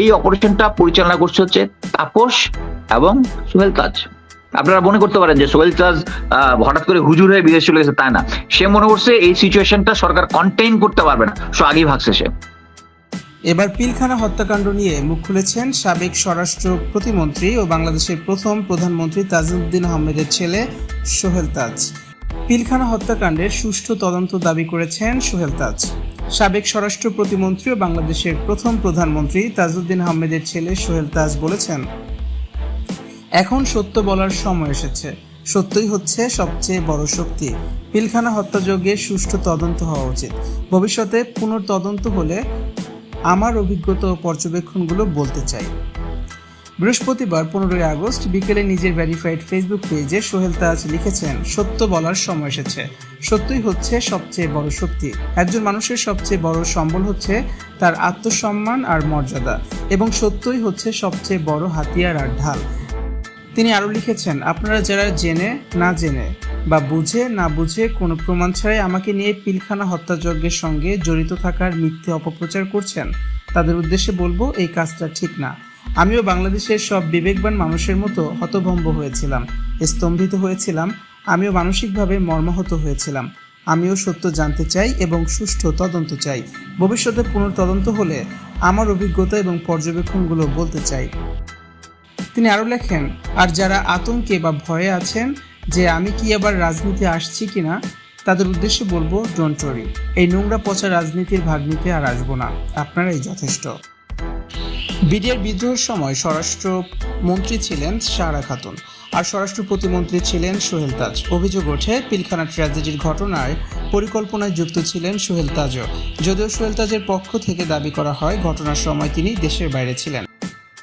এই অপারেশনটা পরিচালনা করছে হচ্ছে তাপস এবং সোহেল তাজ। আপনারা মনে করতে পারেন যে সোহেল তাজ হঠাৎ করে হুজুর হয়ে বিদেশ চলে গেছে, তাই না? সে মনে করছে এই সিচুয়েশনটা সরকার কন্টেইন করতে পারবে না। সো আগেই ভাগছে সে। এবার পিলখানা হত্যাকাণ্ড নিয়ে মুখ খুলেছেন সাবেক স্বরাষ্ট্র প্রতিমন্ত্রী ও বাংলাদেশের প্রথম প্রধানমন্ত্রী তাজউদ্দিন আহমেদের ছেলে সোহেল তাজ। পিলখানা হত্যাকাণ্ডের সুষ্ঠু তদন্ত দাবি করেছেন সোহেল তাজ। সাবেক স্বরাষ্ট্র প্রতিমন্ত্রী ও বাংলাদেশের প্রথম প্রধানমন্ত্রী তাজউদ্দিন আহমেদের ছেলে সোহেল তাজ বলেছেন, এখন সত্য বলার সময় এসেছে। সত্যই হচ্ছে সবচেয়ে বড় শক্তি। পিলখানা হত্যাযোগে সুষ্ঠু তদন্ত হওয়া উচিত। ভবিষ্যতে পুনর্তদন্ত হলে আমার অভিজ্ঞতা ও পর্যবেক্ষণগুলো বলতে চাই। বৃহস্পতিবার পনেরোই আগস্ট বিকেলে নিজের ভেরিফাইড ফেসবুক পেজে সোহেল তাজ লিখেছেন, সত্য বলার সময় এসেছে। সত্যই হচ্ছে সবচেয়ে বড় শক্তি। একজন মানুষের সবচেয়ে বড় সম্বল হচ্ছে তার আত্মসম্মান আর মর্যাদা, এবং সত্যই হচ্ছে সবচেয়ে বড় হাতিয়ার আর ঢাল। তিনি আরও লিখেছেন, আপনারা যারা জেনে না জেনে বা বুঝে না বুঝে কোনো প্রমাণ ছাড়াই আমাকে নিয়ে পিলখানা হত্যাযজ্ঞের সঙ্গে জড়িত থাকার মিথ্যে অপপ্রচার করছেন, তাদের উদ্দেশ্যে বলব এই কাজটা ঠিক না। আমিও বাংলাদেশের সব বিবেকবান মানুষের মতো হতভম্ব হয়েছিলাম, স্তম্ভিত হয়েছিলাম, আমিও মানসিকভাবে মর্মাহত হয়েছিলাম। আমিও সত্য জানতে চাই এবং সুষ্ঠু তদন্ত চাই। ভবিষ্যতে পুনর্তদন্ত হলে আমার অভিজ্ঞতা এবং পর্যবেক্ষণগুলো বলতে চাই। তিনি আরও লেখেন, আর যারা আতঙ্কে বা ভয়ে আছেন যে আমি কি আবার রাজনীতি আসছি কিনা তাদের উদ্দেশ্যে বলব ডোন্ট এই নোংরা পচা রাজনীতির ভাগ নিতে আর আসব না। আপনারাই যথেষ্ট। বিডিআর বিদ্রোহের সময় স্বরাষ্ট্র মন্ত্রী ছিলেন সারা খাতুন আর স্বরাষ্ট্র প্রতিমন্ত্রী ছিলেন সোহেল তাজ। অভিযোগ ওঠে, পিলখানা ট্র্যাজেডির ঘটনায় পরিকল্পনায় যুক্ত ছিলেন সোহেল তাজও। যদিও সোহেল তাজের পক্ষ থেকে দাবি করা হয়, ঘটনার সময় তিনি দেশের বাইরে ছিলেন।